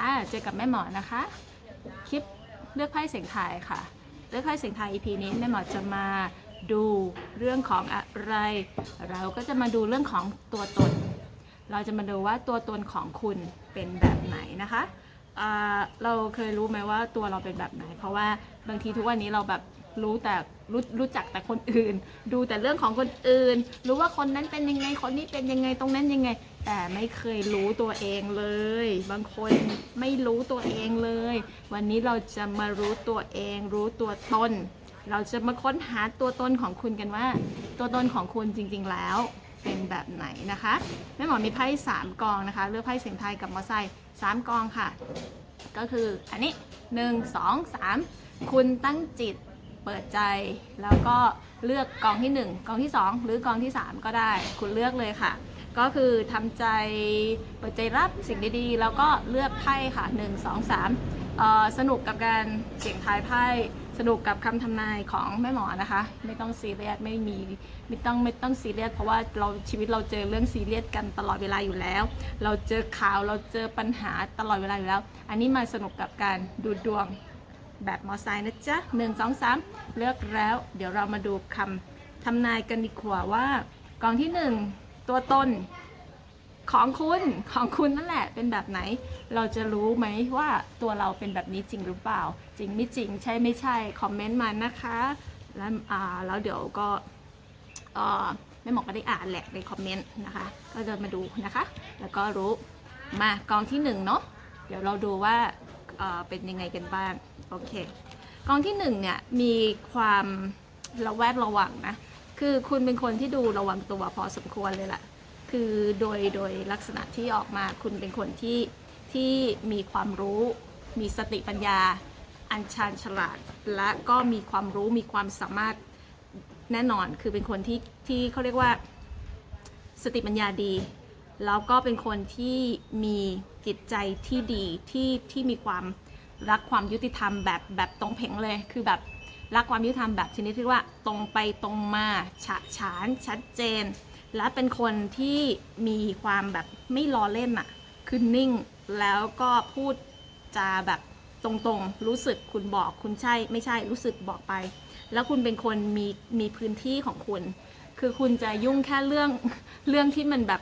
ค่ะ เจอกับแม่หมอนะคะ คลิปเลือกไพ่เสียงทายค่ะ เลือกไพ่เสียงทาย EP นี้แม่หมอจะมาดูเรื่องของอะไร เราก็จะมาดูเรื่องของตัวตน เราจะมาดูว่าตัวตนของคุณเป็นแบบไหนนะคะเราเคยรู้ไหมว่าตัวเราเป็นแบบไหน เพราะว่าบางทีทุกวันนี้เราแบบรู้แต่รู้รู้จักแต่คนอื่น ดูแต่เรื่องของคนอื่น รู้ว่าคนนั้นเป็นยังไงคนนี้เป็นยังไงตรงนั้นยังไง แต่ไม่เคยรู้ตัวเองเลย บางคนไม่รู้ตัวเองเลย วันนี้เราจะมารู้ตัวเอง รู้ตัวตน เราจะมาค้นหาตัวตนของคุณกันว่า ตัวตนของคุณจริง ๆ แล้วเป็นแบบไหนนะคะแม่หมอมีไพ่สามกองนะคะ เลือกไพ่เสียงไทยกับมอไซค์สามกองค่ะ ก็คืออันนี้หนึ่งสองสามคุณตั้งจิตเปิดใจ แล้วก็เลือกกองที่หนึ่งกองที่สองหรือกองที่สามก็ได้ คุณเลือกเลยค่ะ ก็คือทำใจเปิดใจรับสิ่งดีๆ แล้วก็เลือกไพ่ค่ะ 1 2 3เอ่อสนุกกับการเสี่ยงทายไพ่สนุกกับคำทำนายของแม่หมอนะคะ ไม่ต้องซีเรียสไม่มีไม่ต้องไม่ต้องซีเรียสเพราะว่าเราชีวิตเราเจอเรื่องซีเรียสกันตลอดเวลาอยู่แล้ว เราเจอข่าวเราเจอปัญหาตลอดเวลาอยู่แล้ว อันนี้มาสนุกกับการดูดวงแบบมอไซค์นะจ๊ะหนึ่งสองสามเลือกแล้ว เดี๋ยวเรามาดูคำทำนายกันดีกว่าว่ากองที่หนึ่ง ตัวตนของคุณของคุณนั่นแหละเป็นแบบไหน เราจะรู้ไหมว่าตัวเราเป็นแบบนี้จริงหรือเปล่า จริงไม่จริงใช่ไม่ใช่คอมเมนต์มานะคะ แล้วอ่าแล้วเดี๋ยวก็เอ่อแม่หมอก็ได้อ่านแหละในคอมเมนต์นะคะ ก็จะมาดูนะคะ แล้วก็รู้มากองที่หนึ่งเนาะเดี๋ยวเราดูว่าเอ่อเป็นยังไงกันบ้างโอเคกองที่หนึ่งเนี่ยมีความระแวดระวังนะ คือคุณเป็นคนที่ดูระวังตัวพอสมควรเลยล่ะคือโดยโดยลักษณะที่ออกมาคุณเป็นคนที่ที่มีความรู้ มีสติปัญญา อัญชานฉลาด และก็มีความรู้มีความสามารถแน่นอนคือเป็นคนที่ที่เขาเรียกว่า สติปัญญาดีแล้วก็เป็นคนที่มีจิตใจที่ดีที่ที่มีความรักความยุติธรรมแบบแบบตรงเพ่งเลยคือแบบ รักความยุติธรรมแบบชนิดที่ว่าตรงไปตรงมาฉะฉานชัดเจน และเป็นคนที่มีความแบบไม่ล้อเล่นอะคือนิ่งแล้วก็พูดจาแบบตรงๆ รู้สึกคุณบอกคุณใช่ไม่ใช่รู้สึกบอกไป แล้วคุณเป็นคนมีมีพื้นที่ของคุณ คือคุณจะยุ่งแค่เรื่องเรื่องที่มันแบบ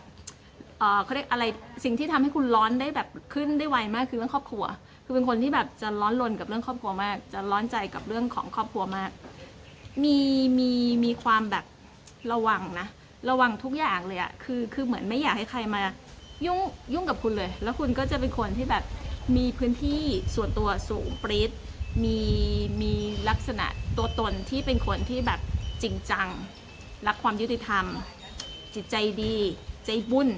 เออเขาเรียกอะไรสิ่งที่ทำให้คุณร้อนได้แบบขึ้นได้ไวมากคือเรื่องครอบครัว คือเป็นคนที่แบบจะร้อนรนกับเรื่องครอบครัวมาก จะร้อนใจกับเรื่องของครอบครัวมาก มีมีมีความแบบระวังนะ ระวังทุกอย่างเลยอะคือคือเหมือนไม่อยากให้ใครมายุ่งยุ่งกับคุณเลย แล้วคุณก็จะเป็นคนที่แบบมีพื้นที่ส่วนตัวสูงปรีดมีมีลักษณะตัวตนที่เป็นคนที่แบบจริงจัง รักความยุติธรรม จิตใจดี ใจบุญ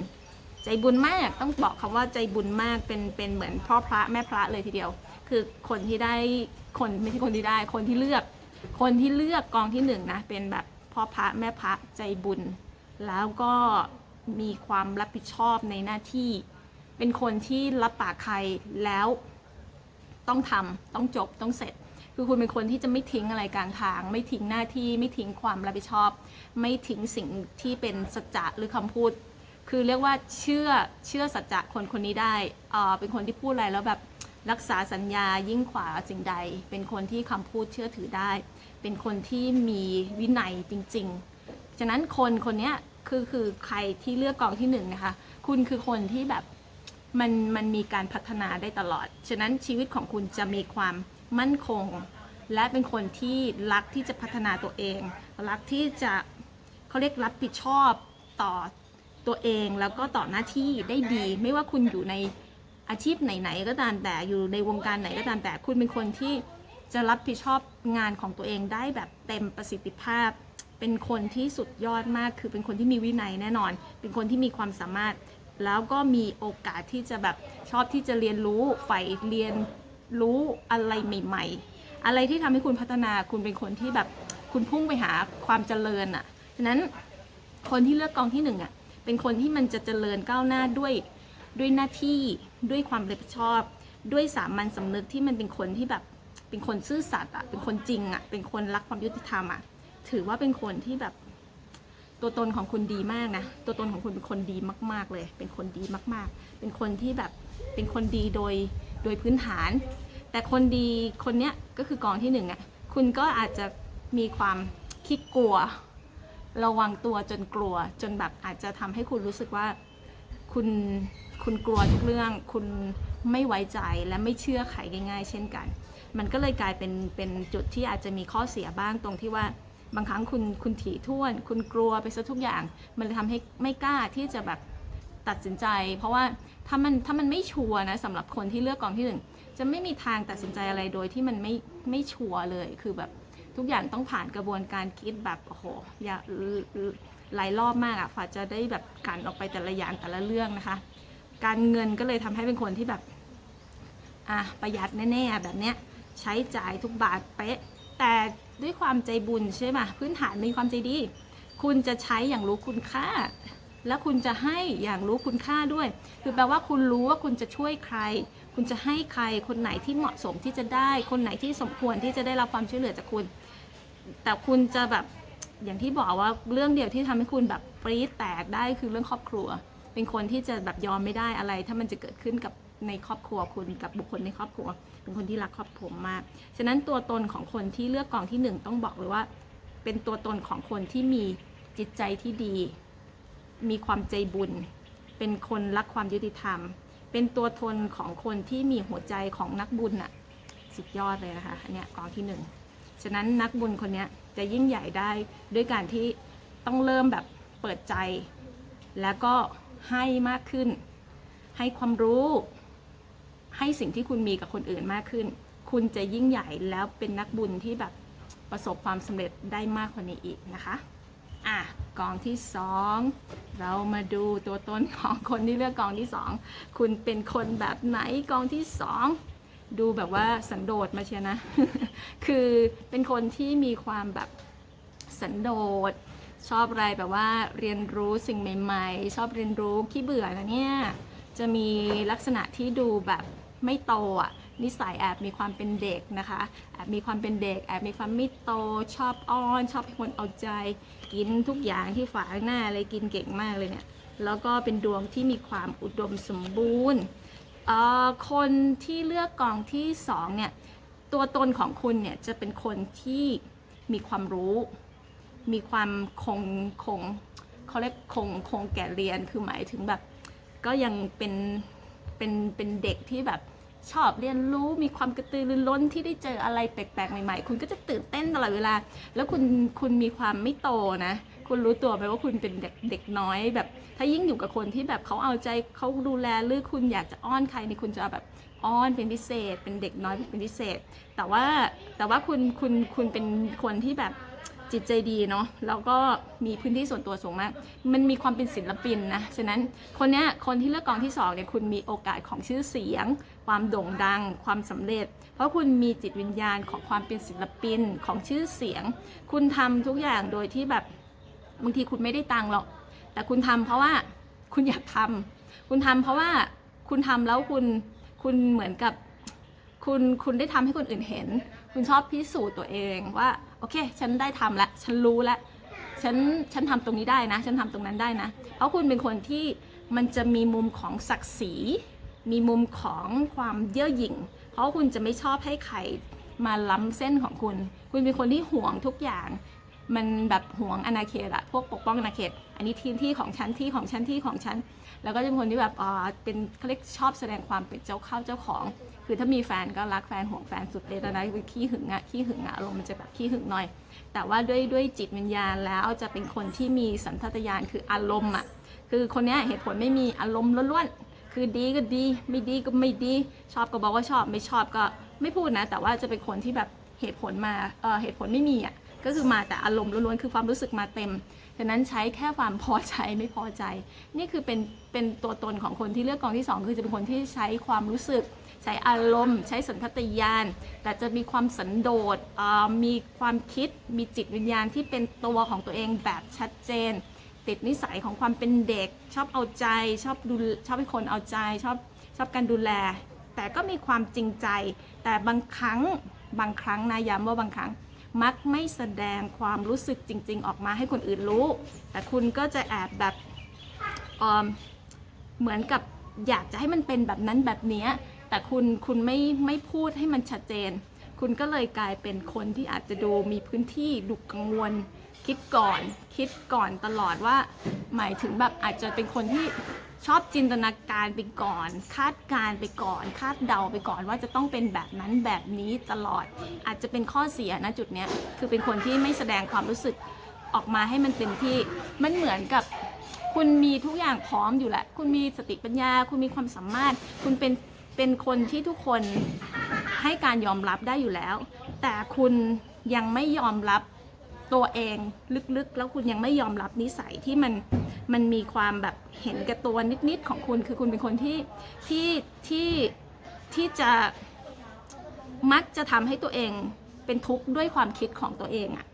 ใจบุญมากต้องบอกคำว่าใจบุญมากเป็นเป็นเหมือนพ่อพระแม่พระเลยทีเดียว คือคนที่ได้คนไม่ใช่คนที่ได้ คนที่เลือก คนที่เลือกกองที่หนึ่งนะเป็นแบบพ่อพระแม่พระใจบุญ แล้วก็มีความรับผิดชอบในหน้าที่ เป็นคนที่รับปากใครแล้วต้องทำต้องจบต้องเสร็จ คือคุณเป็นคนที่จะไม่ทิ้งอะไรกลางทาง ไม่ทิ้งหน้าที่ไม่ทิ้งความรับผิดชอบ ไม่ทิ้งสิ่งที่เป็นสัจจะหรือคำพูด คือเรียกว่าเชื่อเชื่อสัจจะคนคนนี้ได้เอ่อเป็นคนที่พูดอะไรแล้วแบบรักษาสัญญายิ่งกว่าสิ่งใด เป็นคนที่คำพูดเชื่อถือได้ เป็นคนที่มีวินัยจริง ๆ ฉะนั้นคนคนนี้คือคือใครที่เลือกกองที่หนึ่งนะคะ คุณคือคนที่แบบมันมันมีการพัฒนาได้ตลอด ฉะนั้นชีวิตของคุณจะมีความมั่นคง และเป็นคนที่รักที่จะพัฒนาตัวเอง รักที่จะเขาเรียกรับผิดชอบต่อ ตัวเองแล้วก็ต่อหน้าที่ได้ดี ไม่ว่าคุณอยู่ในอาชีพไหนๆก็ตามแต่อยู่ในวงการไหนก็ตามแต่ คุณเป็นคนที่จะรับผิดชอบงานของตัวเองได้แบบเต็มประสิทธิภาพ เป็นคนที่สุดยอดมาก คือเป็นคนที่มีวินัยแน่นอน เป็นคนที่มีความสามารถ แล้วก็มีโอกาสที่จะแบบชอบที่จะเรียนรู้ใฝ่เรียนรู้อะไรใหม่ ๆ อะไรที่ทำให้คุณพัฒนาคุณเป็นคนที่แบบคุณพุ่งไปหาความเจริญอะ่ะฉะนั้นคนที่เลือกกองที่หนึ่งอะ เป็นคนที่มันจะเจริญก้าวหน้าด้วยด้วยหน้าที่ด้วยความรับผิดชอบ ด้วยสามัญสำนึกที่มันเป็นคนที่แบบเป็นคนซื่อสัตย์อะเป็นคนจริงอะเป็นคนรักความยุติธรรมอะถือว่าเป็นคนที่แบบตัวตนของคุณดีมากนะตัวตนของคุณเป็นคนดีมาก ๆเลย เป็นคนดีมาก ๆ เป็นคนที่แบบเป็นคนดีโดยโดยพื้นฐาน แต่คนดีคนเนี้ยก็คือกองที่หนึ่งอะคุณก็อาจจะมีความขี้กลัว ระวังตัวจนกลัว จนแบบอาจจะทำให้คุณรู้สึกว่าคุณคุณกลัวทุกเรื่อง คุณไม่ไว้ใจและไม่เชื่อใครง่ายๆ เช่นกัน มันก็เลยกลายเป็นเป็นจุดที่อาจจะมีข้อเสียบ้างตรงที่ว่าบางครั้งคุณคุณถี่ถ้วน คุณกลัวไปซะทุกอย่าง มันเลยทำให้ไม่กล้าที่จะแบบตัดสินใจ เพราะว่าถ้ามันถ้ามันไม่ชัวนะสำหรับคนที่เลือกกองที่หนึ่งจะไม่มีทางตัดสินใจอะไรโดยที่มันไม่ไม่ชัวร์เลยคือแบบ ทุกอย่างต้องผ่านกระบวนการคิดแบบโอ้โหอย่าหลายรอบมากอะฝ่าจะได้แบบกันออกไปแต่ละอย่างแต่ละเรื่องนะคะ การเงินก็เลยทำให้เป็นคนที่แบบอะประหยัดแน่ๆแบบเนี้ยใช้จ่ายทุกบาทเป๊ะ แต่ด้วยความใจบุญใช่ไหมพื้นฐานมีความใจดี คุณจะใช้อย่างรู้คุณค่า และคุณจะให้อย่างรู้คุณค่าด้วย คือแปลว่าคุณรู้ว่าคุณจะช่วยใคร คุณจะให้ใครคนไหนที่เหมาะสมที่จะได้ คนไหนที่สมควรที่จะได้รับความช่วยเหลือจากคุณ แต่คุณจะแบบอย่างที่บอกว่าเรื่องเดียวที่ทำให้คุณแบบปรี๊ดแตกได้คือเรื่องครอบครัว เป็นคนที่จะแบบยอมไม่ได้อะไร ถ้ามันจะเกิดขึ้นกับในครอบครัวคุณกับบุคคลในครอบครัว เป็นคนที่รักครอบครัวมาก ฉะนั้นตัวตนของคนที่เลือกกองที่หนึ่งต้องบอกเลยว่า เป็นตัวตนของคนที่มีจิตใจที่ดี มีความใจบุญ เป็นคนรักความยุติธรรม เป็นตัวตนของคนที่มีหัวใจของนักบุญอะสุดยอดเลยนะคะอันเนี้ยกองที่หนึ่ง ฉะนั้นนักบุญคนนี้จะยิ่งใหญ่ได้ด้วยการที่ต้องเริ่มแบบเปิดใจ แล้วก็ให้มากขึ้น ให้ความรู้ ให้สิ่งที่คุณมีกับคนอื่นมากขึ้น คุณจะยิ่งใหญ่แล้วเป็นนักบุญที่แบบประสบความสำเร็จได้มากกว่านี้อีกนะคะอะกองที่สองเรามาดูตัวตนของคนที่เลือกกองที่สองคุณเป็นคนแบบไหนกองที่สอง ดูแบบว่าสันโดษมาเชียนะ คือเป็นคนที่มีความแบบสันโดษชอบอะไรแบบว่าเรียนรู้สิ่งใหม่ ๆ ชอบเรียนรู้ขี้เบื่อนะเนี่ยจะมีลักษณะที่ดูแบบไม่โตอะนิสัยแอบมีความเป็นเด็กนะคะแอบมีความเป็นเด็กแอบมีความไม่โตชอบอ้อน ชอบให้คนเอาใจ กินทุกอย่างที่ฝาหน้าเลยกินเก่งมากเลยเนี่ยแล้วก็เป็นดวงที่มีความอุดมสมบูรณ์ คนที่เลือกกองที่สองเนี่ยตัวตนของคุณเนี่ยจะเป็นคนที่มีความรู้ มีความคงคงเขาเรียกคงคงแก่เรียนคือหมายถึงแบบ ก็ยังเป็นเป็นเป็นเด็กที่แบบชอบเรียนรู้มีความกระตือรือร้นที่ได้เจออะไรแปลกๆใหม่ๆ คุณก็จะตื่นเต้นตลอดเวลา แล้วคุณคุณมีความไม่โตนะ คุณรู้ตัวไหมว่าคุณเป็นเด็กเด็กน้อยแบบ ถ้ายิ่งอยู่กับคนที่แบบเขาเอาใจเขาดูแลหรือคุณอยากจะอ้อนใครนี่คุณจะแบบอ้อนเป็นพิเศษ เป็นเด็กน้อยเป็นพิเศษ แต่ว่าแต่ว่าคุณคุณคุณเป็นคนที่แบบจิตใจดีเนาะแล้วก็มีพื้นที่ส่วนตัวสูงมาก มันมีความเป็นศิลปินนะ ฉะนั้นคนเนี้ยคนที่เลือกกองที่สองเนี่ยคุณมีโอกาสของชื่อเสียง ความโด่งดัง ความสำเร็จ เพราะคุณมีจิตวิญญาณของความเป็นศิลปินของชื่อเสียง คุณทำทุกอย่างโดยที่แบบ บางทีคุณไม่ได้ตังค์หรอก แต่คุณทำเพราะว่าคุณอยากทำคุณทำเพราะว่าคุณทำแล้วคุณคุณเหมือนกับคุณคุณได้ทำให้คนอื่นเห็น คุณชอบพิสูจน์ตัวเองว่าโอเค ฉันได้ทำแล้วฉันรู้แล้วฉันฉันทำตรงนี้ได้นะ ฉันทำตรงนั้นได้นะ เพราะคุณเป็นคนที่มันจะมีมุมของศักดิ์ศรี มีมุมของความเย่อหยิ่ง เพราะคุณจะไม่ชอบให้ใครมาล้ำเส้นของคุณ คุณเป็นคนที่ห่วงทุกอย่าง มันแบบห่วงอาณาเขตอะพวกปกป้องอาณาเขต อันนี้ที่ที่ของฉันที่ของฉันที่ของฉัน แล้วก็จะเป็นคนที่แบบอ่าเป็นเขาเรียกชอบแสดงความเป็นเจ้าเข้าเจ้าของ คือถ้ามีแฟนก็รักแฟนห่วงแฟนสุดเลยตอนนั้นคือขี้หึงอะขี้หึงอะอารมณ์มันจะแบบขี้หึงหน่อย แต่ว่าด้วยด้วยจิตวิญญาณแล้วจะเป็นคนที่มีสันทัตญาณคืออารมณ์อะคือคนนี้เหตุผลไม่มีอารมณ์ล้วนๆ คือดีก็ดี ไม่ดีก็ไม่ดี ชอบก็บอกว่าชอบ ไม่ชอบก็ไม่พูดนะ แต่ว่าจะเป็นคนที่แบบเหตุผลมา เออเหตุผลไม่มีอะ ก็คือมาแต่อารมณ์ล้วนๆคือความรู้สึกมาเต็มฉะนั้นใช้แค่ความพอใจไม่พอใจ นี่คือเป็นเป็นตัวตนของคนที่เลือกกองที่สองคือจะเป็นคนที่ใช้ความรู้สึก ใช้อารมณ์ ใช้สัญชาตญาณแต่จะมีความสันโดษมีความคิดมีจิตวิญญาณที่เป็นตัวของตัวเองแบบชัดเจน ติดนิสัยของความเป็นเด็ก ชอบเอาใจ ชอบดูชอบให้คนเอาใจ ชอบชอบการดูแล แต่ก็มีความจริงใจ แต่บางครั้งบางครั้งนะย้ำว่าบางครั้ง มักไม่แสดงความรู้สึกจริง ๆ ออกมาให้คนอื่นรู้ แต่คุณก็จะแอบแบบเเหมือนกับอยากจะให้มันเป็นแบบนั้นแบบนี้ แต่คุณคุณไม่ไม่พูดให้มันชัดเจน คุณก็เลยกลายเป็นคนที่อาจจะดูมีพื้นที่ดูกังวล คิดก่อน คิดก่อนตลอดว่า หมายถึงแบบอาจจะเป็นคนที่ ชอบจินตนาการไปก่อน คาดการณ์ไปก่อน คาดเดาไปก่อนว่าจะต้องเป็นแบบนั้นแบบนี้ตลอด อาจจะเป็นข้อเสียนะจุดเนี้ยคือเป็นคนที่ไม่แสดงความรู้สึกออกมาให้มันเต็มที่มันเหมือนกับคุณมีทุกอย่างพร้อมอยู่แล้ว คุณมีสติปัญญา คุณมีความสามารถ คุณเป็นเป็นคนที่ทุกคนให้การยอมรับได้อยู่แล้ว แต่คุณยังไม่ยอมรับ ตัวเองลึกๆ แล้วคุณยังไม่ยอมรับนิสัยที่มันมันมีความแบบเห็นแก่ตัวนิดๆของคุณ คือคุณเป็นคนที่ที่ที่ที่จะมักจะทำให้ตัวเองเป็นทุกข์ด้วยความคิดของตัวเองอะ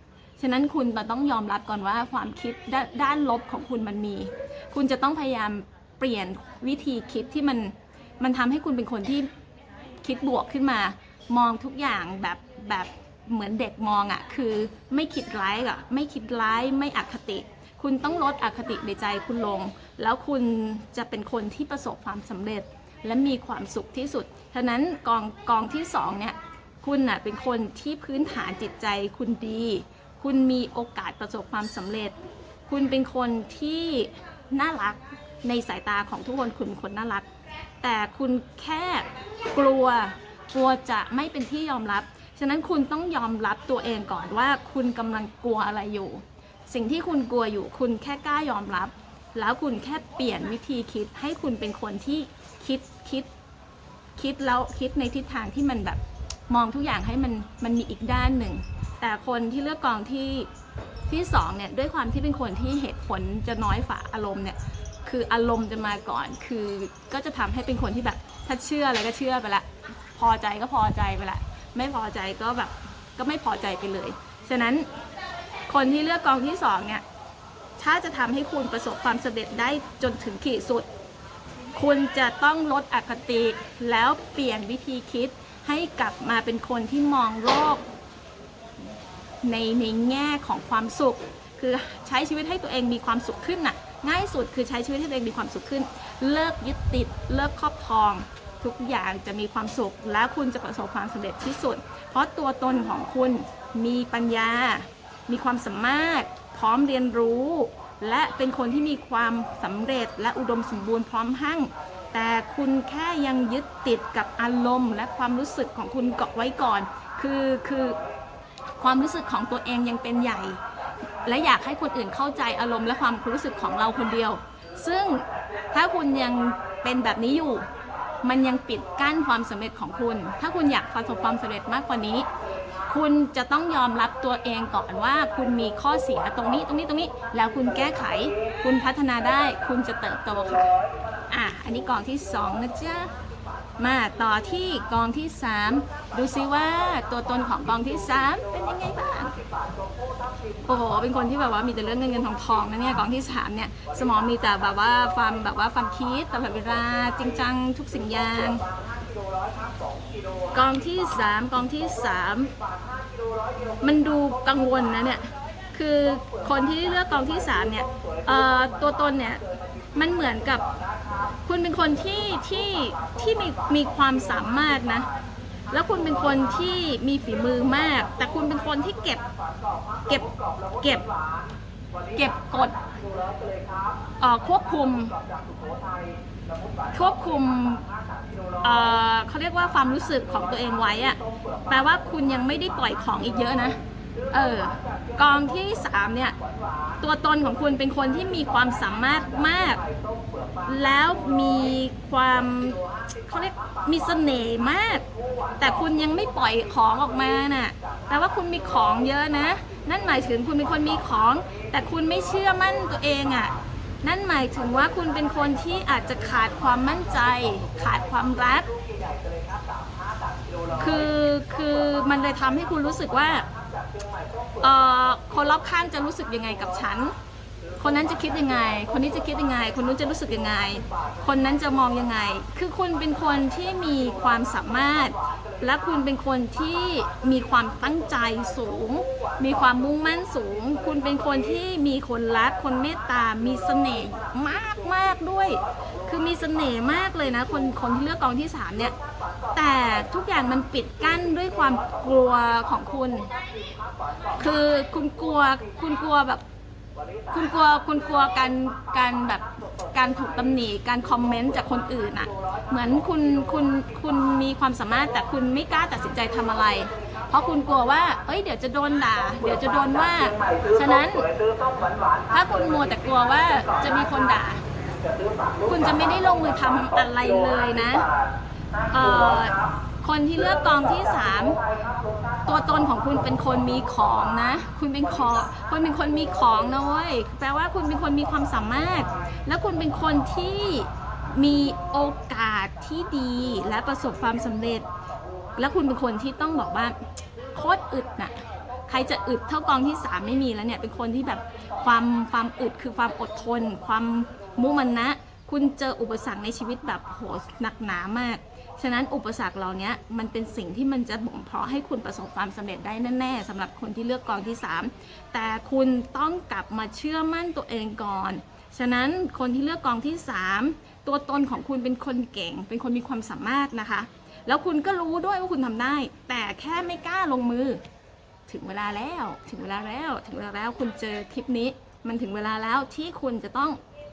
ฉะนั้นคุณต้องยอมรับก่อนว่าความคิดดด้านลบของคุณมันมี คุณจะต้องพยายามเปลี่ยนวิธีคิดที่มันมันทำให้คุณเป็นคนที่คิดบวกขึ้นมา มองทุกอย่างแบบแบบ เหมือนเด็กมองอะ่ะคือไม่คิดร้ายอะไม่คิดร้ายไม่อคติ คุณต้องลดอคติในใจคุณลง แล้วคุณจะเป็นคนที่ประสบความสำเร็จ และมีความสุขที่สุดฉะนั้นกองกองที่สองเนี่ยคุณน่ะเป็นคนที่พื้นฐานจิตใจคุณดี คุณมีโอกาสประสบความสำเร็จ คุณเป็นคนที่น่ารักในสายตาของทุกคนคุณคนน่ารัก แต่คุณแค่กลัวกลัวจะไม่เป็นที่ยอมรับ ฉะนั้นคุณต้องยอมรับตัวเองก่อนว่าคุณกำลังกลัวอะไรอยู่ สิ่งที่คุณกลัวอยู่ คุณแค่กล้ายอมรับ แล้วคุณแค่เปลี่ยนวิธีคิดให้คุณเป็นคนที่คิดคิดคิดแล้วคิดในทิศทางที่มันแบบมองทุกอย่างให้มันมันมีอีกด้านหนึ่ง แต่คนที่เลือกกองที่ที่สองเนี่ยด้วยความที่เป็นคนที่เหตุผลจะน้อยฝ่าอารมณ์เนี่ยคืออารมณ์จะมาก่อน คือก็จะทำให้เป็นคนที่แบบถ้าเชื่ออะไรก็เชื่อไปละ พอใจก็พอใจไปละ ไม่พอใจก็แบบก็ไม่พอใจไปเลย ฉะนั้นคนที่เลือกกองที่สองเนี่ย ถ้าจะทำให้คุณประสบความสำเร็จได้จนถึงขีดสุด คุณจะต้องลดอคติแล้วเปลี่ยนวิธีคิดให้กลับมาเป็นคนที่มองโลก ในในแง่ของความสุข คือใช้ชีวิตให้ตัวเองมีความสุขขึ้นน่ะ ง่ายสุดคือใช้ชีวิตให้ตัวเองมีความสุขขึ้น เลิกยึดติด เลิกครอบครอง ทุกอย่างจะมีความสุข แล้วคุณจะประสบความสำเร็จที่สุด เพราะตัวตนของคุณมีปัญญา มีความสามารถ พร้อมเรียนรู้ และเป็นคนที่มีความสำเร็จและอุดมสมบูรณ์พร้อมหั่ง แต่คุณแค่ยังยึดติดกับอารมณ์ และความรู้สึกของคุณเกาะไว้ก่อน คือคือความรู้สึกของตัวเองยังเป็นใหญ่ และอยากให้คนอื่นเข้าใจอารมณ์และความรู้สึกของเราคนเดียว ซึ่งถ้าคุณยังเป็นแบบนี้อยู่ มันยังปิดกั้นความสำเร็จของคุณ ถ้าคุณอยากประสบความสำเร็จมากกว่านี้ คุณจะต้องยอมรับตัวเองก่อนว่า คุณมีข้อเสียตรงนี้ตรงนี้ตรงนี้ แล้วคุณแก้ไข คุณพัฒนาได้ คุณจะเติบโตค่ะ อะ อันนี้กองที่สองนะจ๊ะ มาต่อที่กองที่ 3 ดูซิว่าตัวตนของกองที่ 3 เป็นยังไงบ้าง โอ้โหเป็นคนที่แบบว่ามีแต่เรื่องเงินเงินทองทองนะเนี่ยกองที่3เนี่ยสมองมีแต่แบบว่าความแบบว่าความคิดตลอดเวลาจริงจังทุกสิ่งอย่างกองที่3กองที่3มันดูกังวลนะเนี่ยคือคนที่เลือกกองที่3เนี่ยตัวตนเนี่ยมันเหมือนกับคุณเป็นคนที่ที่ที่มีมีความสามารถนะ แล้วคุณเป็นคนที่มีฝีมือมาก แต่คุณเป็นคนที่เก็บ เก็บ เก็บ เก็บกดควบคุม ควบคุมเอ่อเขาเรียกว่าความรู้สึกของตัวเองไว้อะแปลว่าคุณยังไม่ได้ปล่อยของอีกเยอะนะ เออกองที่สามเนี่ย ตัวตนของคุณเป็นคนที่มีความสามารถมาก แล้วมีความเขาเรียกมีเสน่ห์มาก แต่คุณยังไม่ปล่อยของออกมาน่ะแปลว่าคุณมีของเยอะนะ นั่นหมายถึงคุณเป็นคนมีของ แต่คุณไม่เชื่อมั่นตัวเองอะ่ะนั่นหมายถึงว่าคุณเป็นคนที่อาจจะขาดความมั่นใจ ขาดความรัก คือคือมันเลยทำให้คุณรู้สึกว่า เอ่อคนรอบข้างจะรู้สึกยังไงกับฉัน คนนั้นจะคิดยังไง คนนี้จะคิดยังไง คนนู้นจะรู้สึกยังไง คนนั้นจะมองยังไง คือคุณเป็นคนที่มีความสามารถ และคุณเป็นคนที่มีความตั้งใจสูง มีความมุ่งมั่นสูง คุณเป็นคนที่มีคนรัก คนเมตตา มีเสน่ห์มากมากด้วย คือมีเสน่ห์มากเลยนะ คนคนที่เลือกกองที่สามเนี่ย แต่ทุกอย่างมันปิดกั้นด้วยความกลัวของคุณ คือคุณกลัวคุณกลัวแบบ คุณกลัวคุณกลัวการการแบบการถูกตำหนิการคอมเมนต์จากคนอื่นอะเหมือนคุณคุณคุณมีความสามารถแต่คุณไม่กล้าตัดสินใจทำอะไร เพราะคุณกลัวว่า เอ้ยเดี๋ยวจะโดนด่า เดี๋ยวจะโดนว่า ฉะนั้นถ้าคุณมัวแต่กลัวว่าจะมีคนด่า คุณจะไม่ได้ลงมือทำอะไรเลยนะ เอ่อคนที่เลือกกองที่สามตัวตนของคุณเป็นคนมีของนะ คุณเป็นคอคุณเป็นคนมีของนะเว้ยแปลว่าคุณเป็นคนมีความสามารถ และคุณเป็นคนที่มีโอกาสที่ดีและประสบความสำเร็จ และคุณเป็นคนที่ต้องบอกว่าโคตรอึดน่ะใครจะอึดเท่ากองที่สามไม่มีแล้วเนี่ยเป็นคนที่แบบความความอึดคือความอดทน ความมุมานะ คุณเจออุปสรรคในชีวิตแบบโหหนักหนามาก ฉะนั้นอุปสรรคเหล่านี้มันเป็นสิ่งที่มันจะบ่มเพาะให้คุณประสบความสำเร็จได้แน่ๆสำหรับคนที่เลือกกองที่ 3 แต่คุณต้องกลับมาเชื่อมั่นตัวเองก่อน ฉะนั้นคนที่เลือกกองที่ 3 ตัวตนของคุณเป็นคนเก่ง เป็นคนมีความสามารถนะคะ แล้วคุณก็รู้ด้วยว่าคุณทำได้ แต่แค่ไม่กล้าลงมือ ถึงเวลาแล้ว ถึงเวลาแล้ว ถึงเวลาแล้วคุณเจอคลิปนี้ มันถึงเวลาแล้วที่คุณจะต้อง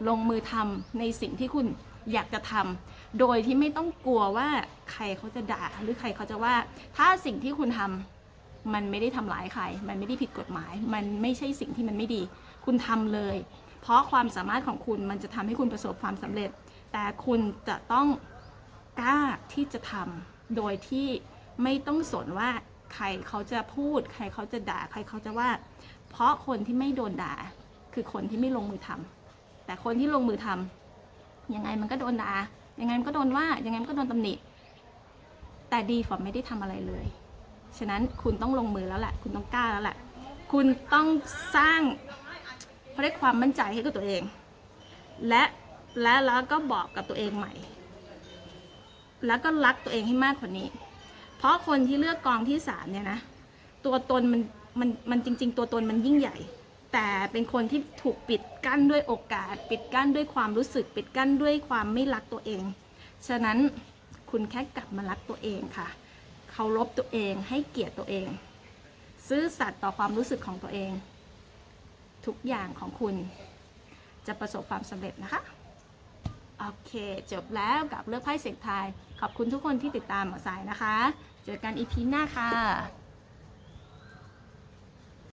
ลงมือทำในสิ่งที่คุณอยากจะทำ โดยที่ไม่ต้องกลัวว่าใครเขาจะด่าหรือใครเขาจะว่า ถ้าสิ่งที่คุณทำมันไม่ได้ทำร้ายใคร มันไม่ได้ผิดกฎหมาย มันไม่ใช่สิ่งที่มันไม่ดี คุณทำเลย เพราะความสามารถของคุณมันจะทำให้คุณประสบความสำเร็จ แต่คุณจะต้องกล้าที่จะทำโดยที่ไม่ต้องสนว่าใครเขาจะพูด ใครเขาจะด่า ใครเขาจะว่า เพราะคนที่ไม่โดนด่า คือคนที่ไม่ลงมือทำแต่คนที่ลงมือทำยังไงมันก็โดนด่า ยังไงมันก็โดนว่ายังไงมันก็โดนตำหนิ แต่ดีฟอร์ไม่ได้ทำอะไรเลย ฉะนั้นคุณต้องลงมือแล้วแหละ คุณต้องกล้าแล้วแหละ คุณต้องสร้างเขาเรียกความมั่นใจให้กับตัวเอง และและแล้วก็บอกกับตัวเองใหม่ แล้วก็รักตัวเองให้มากกว่านี้ เพราะคนที่เลือกกองที่สามเนี่ยนะ ตัวตนมันมันมันจริง ๆ ตัวตนมันยิ่งใหญ่ แต่เป็นคนที่ถูกปิดกั้นด้วยโอกาส ปิดกั้นด้วยความรู้สึก ปิดกั้นด้วยความไม่รักตัวเอง ฉะนั้นคุณแค่กลับมารักตัวเองค่ะ เคารพตัวเองให้เกียรติตัวเอง ซื่อสัตย์ต่อความรู้สึกของตัวเอง ทุกอย่างของคุณจะประสบความสำเร็จนะคะ โอเค จบแล้วกับเลือกไพ่เสียงทาย ขอบคุณทุกคนที่ติดตามหมอสายนะคะ เจอกันอีพีหน้าค่ะ